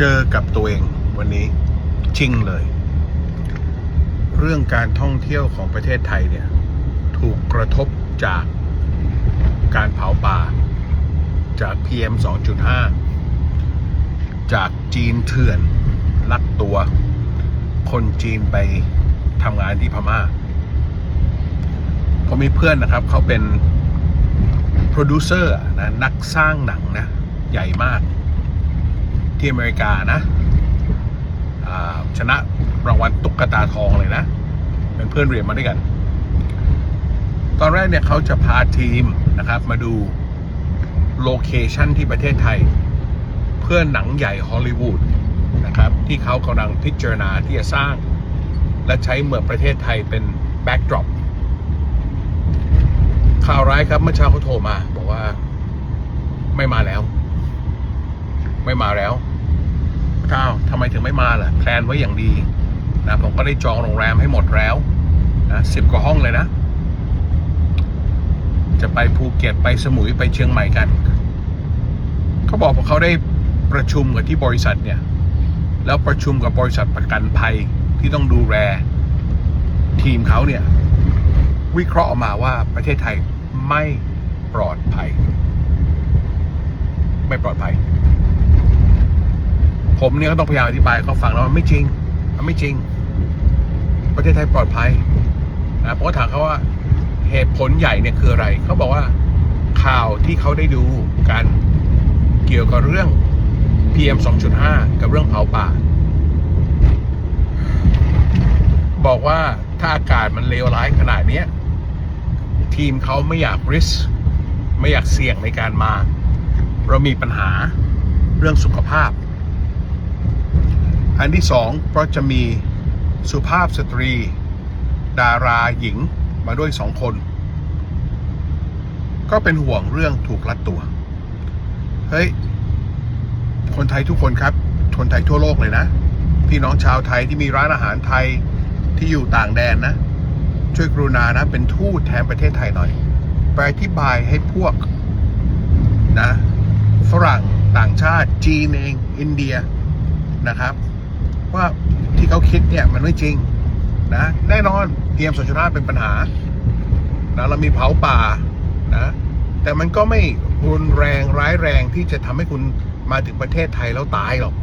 เจอกับตัวเองวันนี้จริงเลย เรื่องการท่องเที่ยวของประเทศไทยเนี่ย ถูกกระทบจากการเผาป่า จาก PM 2.5 จากจีนเถื่อนลักตัว คนจีนไปทำงานที่พม่าผมมีเพื่อนนะครับ เขาเป็นโปรดิวเซอร์นะนักสร้างหนังนะ ใหญ่มาก ที่อเมริกานะาชนะรางวัลตุ๊กตาทองเลยนะ เป็นเพื่อนเรียนมาด้วยกัน ตอนแรกเนี่ยเขาจะพาทีมนะครับ มาดูโลเคชันที่ประเทศไทย เพื่อหนังใหญ่ฮอลลีวูดนะครับ ที่เขากำลังพิจารณาที่จะสร้าง และใช้เมืองประเทศไทยเป็นแบ็กดรอปข่าวร้ายครับเมื่อเช้าเขาโทรมา บอกว่าไม่มาแล้ว ไม่มาแล้ว ท้าวทำไมถึงไม่มาล่ะแพลนไว้อย่างดีนะผมก็ได้จองโรงแรมให้หมดแล้วนะสิบกว่าห้องเลยนะ จะไปภูเก็ตไปสมุยไปเชียงใหม่กัน เขาบอกว่าเขาได้ประชุมกับที่บริษัทเนี่ย แล้วประชุมกับบริษัทประกันภัยที่ต้องดูแลทีมเขาเนี่ย วิเคราะห์ออกมาว่าประเทศไทยไม่ปลอดภัย ไม่ปลอดภัย ผมเนี่ยก็ต้องพยายามอธิบายเขาฟังแล้วมันไม่จริง มันไม่จริง ประเทศไทยปลอดภัยนะเพราะถามเขาว่าเหตุผลใหญ่เนี่ยคืออะไร เขาบอกว่าข่าวที่เขาได้ดูกันเกี่ยวกับเรื่อง PM 2.5 กับเรื่องเผาป่า บอกว่าถ้าอากาศมันเลวร้ายขนาดนี้ทีมเขาไม่อยากริส ไม่อยากเสี่ยงในการมา เรามีปัญหาเรื่องสุขภาพ อันที่สองเพราะจะมีสุภาพสตรี ดาราหญิงมาด้วยสองคน ก็เป็นห่วงเรื่องถูกลัดตัว เฮ้ย คนไทยทุกคนครับ คนไทยทั่วโลกเลยนะ พี่น้องชาวไทยที่มีร้านอาหารไทยที่อยู่ต่างแดนนะ ช่วยกรุณานะ เป็นทูตแทนประเทศไทยหน่อย ไปอธิบายให้พวกนะฝรั่งต่างชาติจีนเอง อินเดียนะครับ ว่าที่เขาคิดเนี่ยมันไม่จริงนะแน่นอนเพียมสนชนาเป็นปัญหานะเรามีเผาป่านะแต่มันก็ไม่รุนแรงร้ายแรงที่จะทำให้คุณมาถึงประเทศไทยแล้วตายหรอก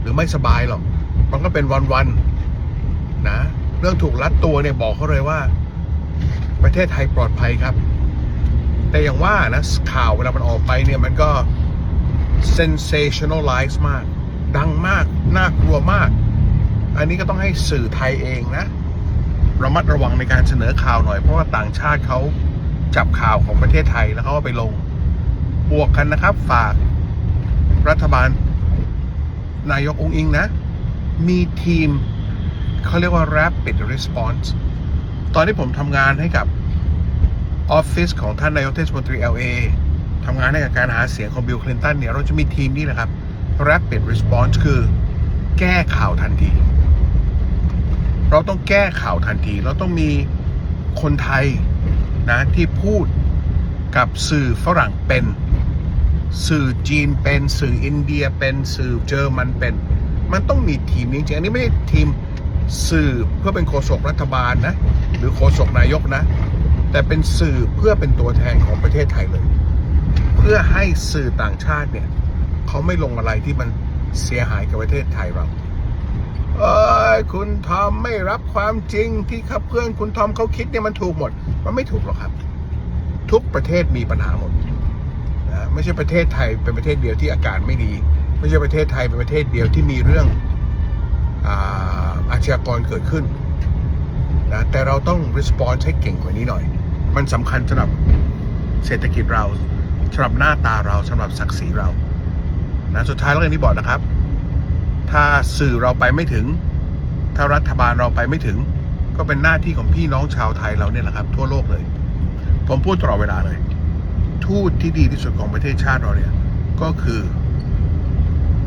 หรือไม่สบายหรอก มันก็เป็นวันๆนะเรื่องถูกลัดตัวเนี่ยบอกเขาเลยว่า ประเทศไทยปลอดภัยครับ แต่อย่างว่านะข่าวเวลามันออกไปเนี่ยมันก็ sensationalize มาก ดังมาก น่ากลัวมาก อันนี้ก็ต้องให้สื่อไทยเองนะ ระมัดระวังในการเสนอข่าวหน่อย เพราะว่าต่างชาติเขาจับข่าวของประเทศไทยแล้วเขาไปลง บวกกันนะครับ ฝากรัฐบาล นายกองอิงนะ มีทีมเขาเรียกว่า rapid response ตอนที่ผมทำงานให้กับออฟฟิศของท่านนายกเทศมนตรี LA ทำงานให้กับการหาเสียงของบิลคลินตันเนี่ย เราจะมีทีมนี้นะครับ rapid response คือแก้ข่าวทันที เราต้องแก้ข่าวทันที เราต้องมีคนไทยนะที่พูดกับสื่อฝรั่งเป็น สื่อจีนเป็นสื่ออินเดียเป็นสื่อเยอรมันเป็น มันต้องมีทีมจริงๆอันนี้ไม่ได้ทีมสื่อเพื่อเป็นโฆษกรัฐบาลนะ หรือโฆษกนายกนะ แต่เป็นสื่อเพื่อเป็นตัวแทนของประเทศไทยเลย เพื่อให้สื่อต่างชาติเนี่ย เขาไม่ลงอะไรที่มันเสียหายกับประเทศไทยเราเอ้ยคุณทอมไม่รับความจริงที่ครับเพื่อนคุณทอมเขาคิดเนี่ยมันถูกหมด มันไม่ถูกหรอกครับ ทุกประเทศมีปัญหาหมดนะไม่ใช่ประเทศไทยเป็นประเทศเดียวที่อากาศไม่ดี ไม่ใช่ประเทศไทยเป็นประเทศเดียวที่มีเรื่องอาอาชญากรเกิดขึ้นนะแต่เราต้อง response ให้เก่งกว่านี้หน่อย มันสำคัญสำหรับเศรษฐกิจเราสำหรับหน้าตาเราสำหรับศักดิ์ศรีเรา นะสุดท้ายแล้วอย่างที่บอกนะครับ ถ้าสื่อเราไปไม่ถึง ถ้ารัฐบาลเราไปไม่ถึง ก็เป็นหน้าที่ของพี่น้องชาวไทยเราเนี่ยแหละครับ ทั่วโลกเลย ผมพูดตลอดเวลาเลย ทูตที่ดีที่สุดของประเทศชาติเราเนี่ย ก็คือ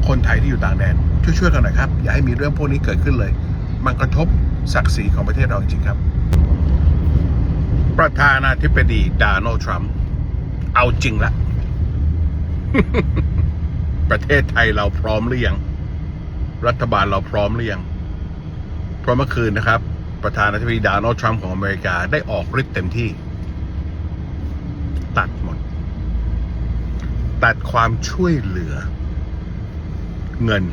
คนไทยที่อยู่ต่างแดน ช่วยๆกันหน่อยครับ อย่าให้มีเรื่องพวกนี้เกิดขึ้นเลย มันกระทบศักดิ์ศรีของประเทศเราจริงๆครับ ประธานาธิบดีดนัลด์ทรัมป์เอาจริงละ ประเทศไทยเราพร้อมหรือยังรัฐบาลเราพร้อมหรือยังเพราะเมื่อคืนนะครับ ประธานาธิบดีดนัลด์ทรัมป์ของอเมริกาได้ออกฤทธิ์เต็มที่ ตัดหมด ตัดความช่วยเหลือ เงิน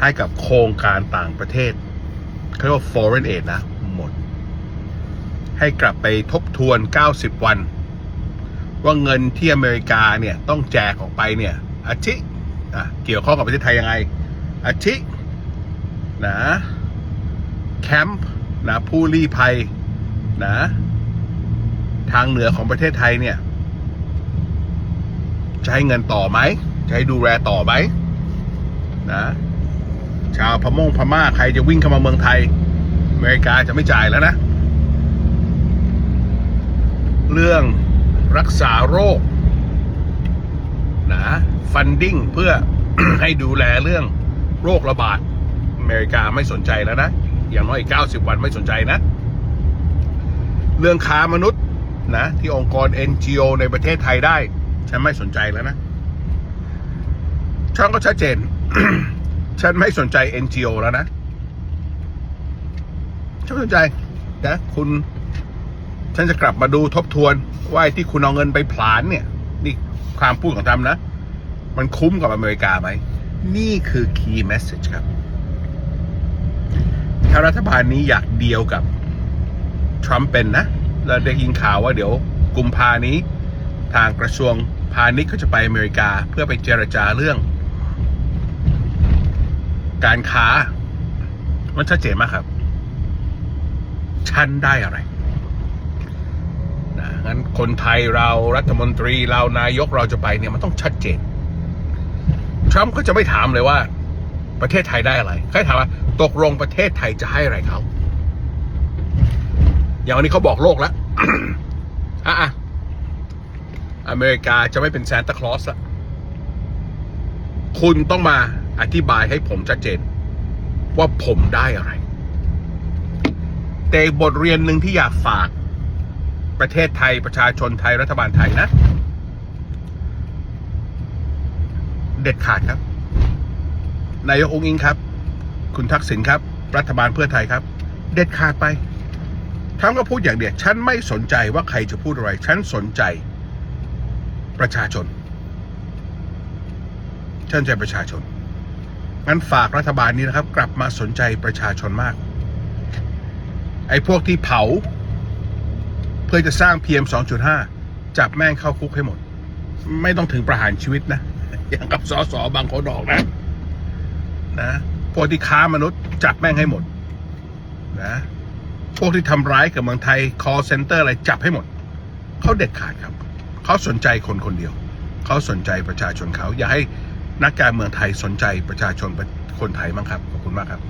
ให้กับโครงการต่างประเทศเขาเรียกว่า foreign aid นะ หมด ให้กลับไปทบทวน 90 วัน ว่าเงินที่อเมริกาเนี่ย ต้องแจกออกไปเนี่ย อาทิอเกี่ยวข้องกับประเทศไทยยังไงอาทินะแคมป์นะผู้ลี้ภัยนะทางเหนือของประเทศไทยเนี่ยจะให้เงินต่อไหมจะให้ดูแลต่อไหมนะชาวพม่งพม่าใครจะวิ่งเข้ามาเมืองไทยอเมริกาจะไม่จ่ายแล้วนะ เรื่องรักษาโรค นะฟันดิ้งเพื่อให้ดูแลเรื่องโรคระบาดอเมริกาไม่สนใจแล้วนะ อย่างน้อยอีก90 วันไม่สนใจนะ เรื่องค้ามนุษย์นะที่องค์กร NGO ในประเทศไทยได้ ฉันไม่สนใจแล้วนะ ช่องก็ชัดเจน ฉันไม่สนใจ NGO แล้วนะ ฉันสนใจนะคุณ ฉันจะกลับมาดูทบทวนว่าไอ้ที่คุณเอาเงินไปผลานเนี่ย ความพูดของทำนะ มันคุ้มกับอเมริกาไหม นี่คือ key message ครับถ้ารัฐบาลนี้อยากเดียวกับทรัมป์เป็นนะแล้วได้ยินข่าวว่าเดี๋ยวกุมภานี้ ทางกระทรวงพาณิชย์ก็จะไปอเมริกาเพื่อไปเจรจาเรื่อง การค้า มันชัดเจนมากครับ ฉันได้อะไร งั้นคนไทยเรารัฐมนตรีเรานายกเราจะไปเนี่ยมันต้องชัดเจน ทรัมป์ก็จะไม่ถามเลยว่า ประเทศไทยได้อะไรแค่ถามว่าตกลงประเทศไทยจะให้อะไรเขา อย่างวันนี้เขาบอกโลกแล้วอะอะอเมริกาจะไม่เป็นแซนตาคลอสละคุณต้องมาอธิบายให้ผมชัดเจน ว่าผมได้อะไร แต่บทเรียนหนึ่งที่อยากฝาก ประเทศไทยประชาชนไทยรัฐบาลไทยนะ เด็ดขาดครับ นายกองค์อิงครับ คุณทักษิณครับ รัฐบาลเพื่อไทยครับ เด็ดขาดไปทรัมป์ก็พูดอย่างเดียวฉันไม่สนใจว่าใครจะพูดอะไร ฉันสนใจ ประชาชนฉันใจประชาชนงั้นฝากรัฐบาลนี้นะครับ กลับมาสนใจประชาชนมาก ไอ้พวกที่เผา พื่อจะสร้าง PM 2.5 จับแม่งเข้าคุกให้หมด ไม่ต้องถึงประหารชีวิตนะ อย่างกับสสบางคนออกนะ นะพวกที่ค้ามนุษย์ จับแม่งให้หมด นะพวกที่ทำร้ายกับเมืองไทย call center อะไรจับให้หมด เขาเด็ดขาดครับ เขาสนใจคนคนเดียว เขาสนใจประชาชนเขา อย่าให้นักการเมืองไทยสนใจประชาชนคนไทยมั้งครับ ขอบคุณมากครับ